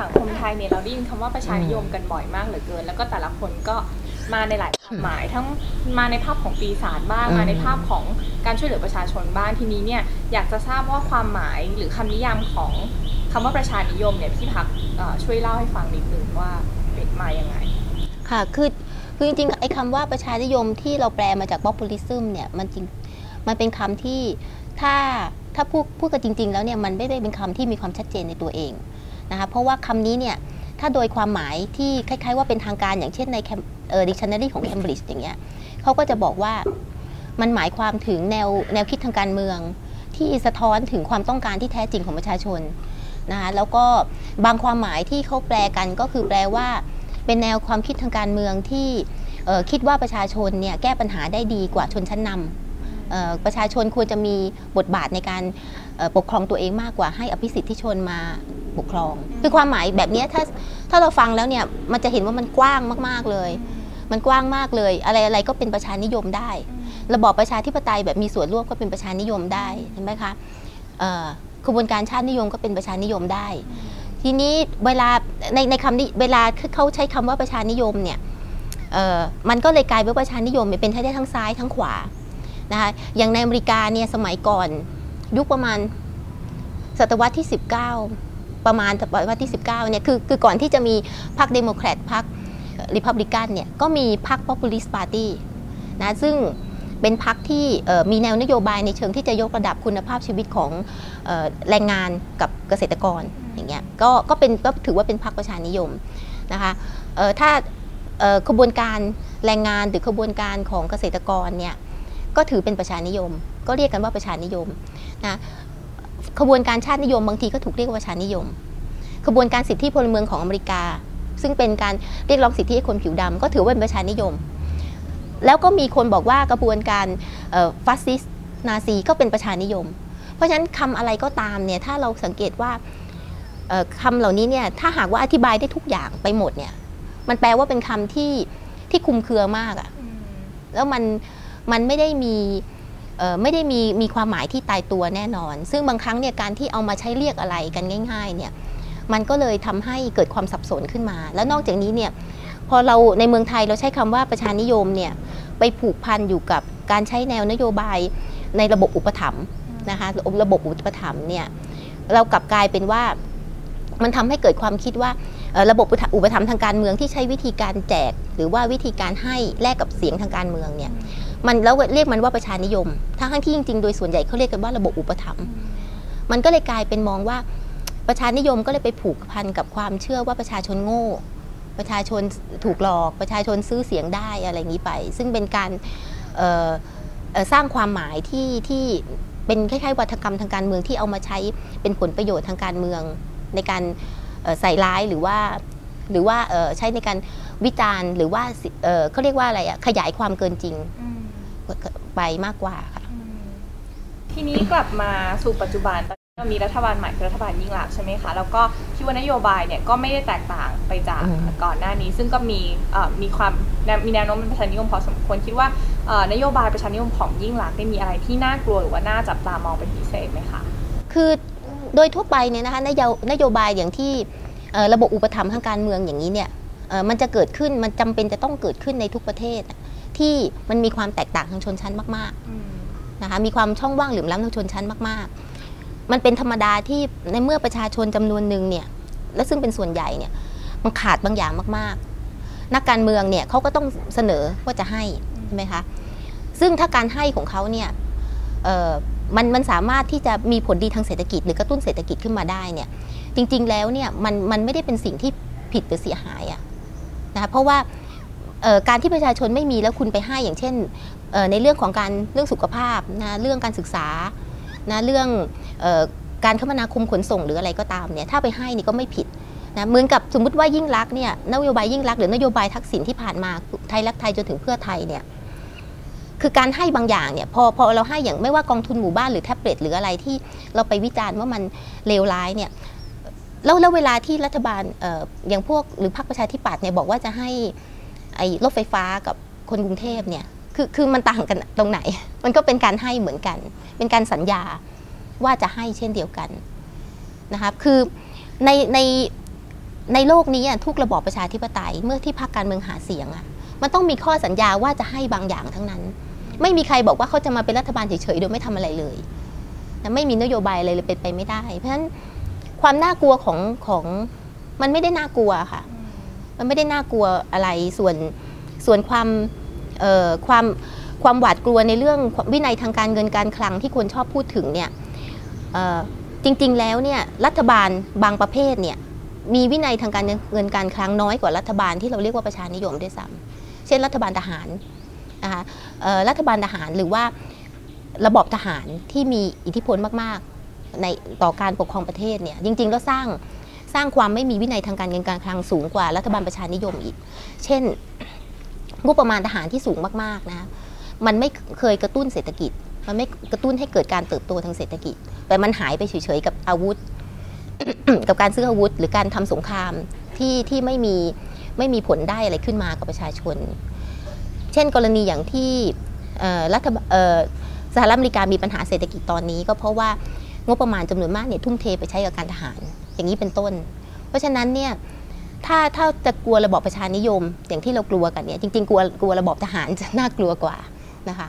สังคมไทยเนี่ยเราได้ยินคำว่าประชานิยมกันบ่อยมากเหลือเกิน แล้วก็แต่ละคนก็มาในหลายความหมายทั้งมาในภาพของปีศาจบ้างอืมมาในภาพของการช่วยเหลือประชาชนบ้างทีนี้เนี่ยอยากจะทราบว่าความหมายหรือคำนิยามของคำว่าประชานิยมเนี่ยพี่พักเอ่อช่วยเล่าให้ฟังนิดนึงว่าเป็นมายังไง ค่ะคือคือจริงๆไอ้คำว่าประชานิยมที่เราแปลมาจาก populism เนี่ยมันจริงมันเป็นคำที่ถ้าถ้าพูดพูดกันจริง ๆ แล้วเนี่ยมันไม่ได้เป็นคำที่มีความชัดเจนในตัวเอง นะคะเพราะว่าคำนี้เนี่ยถ้าโดยความหมายที่คล้ายๆว่าเป็นทางการอย่างเช่นใน Cam- เอ่อ dictionary ของ Cambridge อย่างเงี้ยเขาก็จะบอกว่ามันหมายความถึงแนวแนวคิดทางการเมือง ที่สะท้อนถึงความต้องการที่แท้จริงของประชาชนนะคะแล้วก็บางความหมายที่เขาแปลกันก็คือแปลว่า เป็นแนวความคิดทางการเมืองที่คิดว่าประชาชนเนี่ยแก้ปัญหาได้ดีกว่าชนชั้นนำ ประชาชนควรจะมีบทบาทในการปกครองตัวเองมากกว่าให้อภิสิทธิชนมาปกครอง คือความหมายแบบนี้ถ้าถ้าเราฟังแล้วเนี่ยมันจะเห็นว่ามันกว้างมากๆเลย มันกว้างมากเลย อะไรอะไรก็เป็นประชานิยมได้ ระบอบประชาธิปไตยแบบมีส่วนร่วมก็เป็นประชานิยมได้เห็นไหมคะเอ่อขบวนการชาตินิยมก็เป็นประชานิยมได้ ทีนี้เวลาในในคำนี้เวลาเขาใช้คำว่าประชานิยมเนี่ยมันก็เลยกลายเป็นประชานิยมเนี่ยเป็นได้ทั้งซ้ายทั้งขวา นะคะอย่างในอเมริกาเนี่ยสมัยก่อน ยุคประมาณศตวรรษที่ 19 ประมาณศตวรรษที่ 19เนี่ยคือคือก่อนที่จะมีพรรคเดโมแครตพรรคริพับลิกันเนี่ยก็มีพรรค populist party นะซึ่งเป็นพรรคที่มีแนวนโยบายในเชิงที่จะยกระดับคุณภาพชีวิตของออแรงงานกับเกษตรกรอย่างเงี้ยก็ก็เป็นก็ถือว่าเป็นพรรคประชานิยมนะคะถ้าขบวนการแรงงานหรือขบวนการของเกษตรกรเนี่ย ก็ถือเป็นประชานิยม ก็เรียกกันว่าประชานิยมนะขบวนการชาตินิยมบางทีก็ถูกเรียกว่าประชานิยม ขบวนการสิทธิพลเมืองของอเมริกา ซึ่งเป็นการเรียกร้องสิทธิให้คนผิวดำก็ถือว่าเป็นประชานิยม แล้วก็มีคนบอกว่ากระบวนการฟาสซิสนาซีก็เป็นประชานิยม เพราะฉะนั้นคำอะไรก็ตามเนี่ยถ้าเราสังเกตว่าเอ่อคำเหล่านี้เนี่ยถ้าหากว่าอธิบายได้ทุกอย่างไปหมดเนี่ยมันแปลว่าเป็นคำที่ที่คลุมเครือมากอะแล้วมัน มันไม่ได้มีไม่ได้มีมีความหมายที่ตายตัวแน่นอน ซึ่งบางครั้งเนี่ยการที่เอามาใช้เรียกอะไรกันง่าย ๆ เนี่ยมันก็เลยทำให้เกิดความสับสนขึ้นมา แล้วนอกจากนี้เนี่ยพอเราในเมืองไทยเราใช้คำว่าประชานิยมเนี่ยไปผูกพันอยู่กับการใช้แนวนโยบายในระบบอุปถัมภ์นะคะระบบอุปถัมภ์เนี่ยเรากลับกลายเป็นว่ามันทำให้เกิดความคิดว่าระบบอุปถัมภ์ทางการเมืองที่ใช้วิธีการแจก หรือว่าวิธีการให้แลกกับเสียงทางการเมืองเนี่ย มันแล้วเรียกมันว่าประชานิยม ทั้งที่จริงๆ โดยส่วนใหญ่เขาเรียกกันว่าระบบอุปถัมภ์มันก็เลยกลายเป็นมองว่าประชานิยมก็เลยไปผูกพันกับความเชื่อว่าประชาชนโง่ ประชาชนถูกหลอก ประชาชนซื้อเสียงได้อะไรอย่างนี้ไป ซึ่งเป็นการเอ่อเอ่อสร้างความหมายที่ที่เป็นคล้ายๆวัฒกรรมทางการเมืองที่เอามาใช้เป็นผลประโยชน์ทางการเมือง ในการเอ่อใส่ร้ายหรือว่าหรือว่าเอ่อใช้ในการวิจารณ์หรือว่าสิเอ่อเขาเรียกว่าอะไรอะขยายความเกินจริง ไปมากกว่าค่ะทีนี้กลับมาสู่ปัจจุบันตอนนี้เรามีรัฐบาลใหม่คือรัฐบาลยิ่งลักษณ์ใช่ไหมคะ แล้วก็คิดว่านโยบายเนี่ยก็ไม่ได้แตกต่างไปจากอืมก่อนหน้านี้ ซึ่งก็มีเอ่อมีความแนวมีแนวโน้มเป็นประชานิยมพอสมควรคิดว่าเอ่อนโยบายประชานิยมของยิ่งลักษณ์ได้มีอะไรที่น่ากลัวหรือว่าน่าจับตามองเป็นพิเศษไหมคะคือโดยทั่วไปเนี่ยนะคะนโยนโยบายอย่างที่เอ่อระบบอุปถัมภ์ทางการเมืองอย่างนี้เนี่ยเอ่อ มันจะเกิดขึ้นมันจำเป็นจะต้องเกิดขึ้นในทุกประเทศอะที่มันมีความแตกต่างทางชนชั้นมากๆนะคะมีความช่องว่างเหลื่อมล้ำทางชนชั้นมากๆ มันเป็นธรรมดาที่ในเมื่อประชาชนจำนวนหนึ่งเนี่ยและซึ่งเป็นส่วนใหญ่เนี่ยมันขาดบางอย่างมากๆ นักการเมืองเนี่ยเขาก็ต้องเสนอว่าจะให้ใช่ไหมคะซึ่งถ้าการให้ของเขาเนี่ยเอ่อมันมันสามารถที่จะมีผลดีทางเศรษฐกิจ หรือกระตุ้นเศรษฐกิจขึ้นมาได้เนี่ยจริง ๆ แล้วเนี่ยมันมันไม่ได้เป็นสิ่งที่ผิดหรือเสียหายอะ นะคะเพราะว่าการที่ประชาชนไม่มีแล้วคุณไปให้อย่างเช่นในเรื่องของการเรื่องสุขภาพนะเรื่องการศึกษานะเรื่องออการคมนาคมขนส่งหรืออะไรก็ตามเนี่ยถ้าไปให้นี่ก็ไม่ผิดนะเหมือนกับสมมติว่ายิ่งรักเนี่ยนโยบายยิ่งรักหรือนโยบายทักษิณที่ผ่านมาไทยรักไทยจนถึงเพื่อไทยเนี่ยคือการให้บางอย่างเนี่ยพอพอเราให้อย่างไม่ว่ากองทุนหมู่บ้านหรือแท็บเล็ตหรืออะไรที่เราไปวิจารณ์ว่ามันเลวร้ายเนี่ย แล้วแล้วเวลาที่รัฐบาลออย่างพวกหรือพรรคประชาธิปัตย์เนี่ยบอกว่าจะให้ไอ้รถไฟฟ้ากับคนกรุงเทพเนี่ยคือคือมันต่างกันตรงไหน มันก็เป็นการให้เหมือนกัน เป็นการสัญญาว่าจะให้เช่นเดียวกันนะครับคือในในในโลกนี้ทุกระบอบประชาธิปไตยเมื่อที่พรรคการเมืองหาเสียงอะมันต้องมีข้อสัญญาว่าจะให้บางอย่างทั้งนั้น ไม่มีใครบอกว่าเขาจะมาเป็นรัฐบาลเฉยๆโดยไม่ทำอะไรเลยไม่มีนโยบายอะไรเลยเป็นไปไม่ได้ เพราะฉะนั้น ความน่ากลัวของของมันไม่ได้น่ากลัวค่ะ มันไม่ได้น่ากลัวอะไรส่วนส่วนความเอ่อความความหวาดกลัวในเรื่องวินัยทางการเงินการคลังที่คนชอบพูดถึงเนี่ยเอ่อจริงๆแล้วเนี่ยรัฐบาลบางประเภทเนี่ยมีวินัยทางการเงินการคลังน้อยกว่ารัฐบาลที่เราเรียกว่าประชานิยมด้วยซ้ำเช่น รัฐบาลทหารนะคะเอ่อรัฐบาลทหารหรือว่าระบอบทหารที่มีอิทธิพลมากๆ ในต่อการปกครองประเทศเนี่ยจริง ๆ แล้วสร้างสร้างความไม่มีวินัยทางการเงินการคลังสูงกว่ารัฐบาลประชานิยมอีก เช่นงบประมาณทหารที่สูงมากๆนะมันไม่เคยกระตุ้นเศรษฐกิจ มันไม่กระตุ้นให้เกิดการเติบโตทางเศรษฐกิจ แต่มันหายไปเฉยๆกับอาวุธ กับการซื้ออาวุธ หรือการทำสงครามที่ที่ไม่มีไม่มีผลได้อะไรขึ้นมากับประชาชน เช่นกรณีอย่างที่รัฐสหรัฐอเมริกามีปัญหาเศรษฐกิจตอนนี้ก็เพราะว่า งบประมาณจำนวนมากเนี่ยทุ่มเทไปใช้กับการทหาร อย่างนี้เป็นต้น เพราะฉะนั้นเนี่ยถ้าถ้าจะกลัวระบอบประชานิยม อย่างที่เรากลัวกันเนี่ยจริงๆกลัวกลัวระบอบทหารจะน่ากลัวกว่านะคะ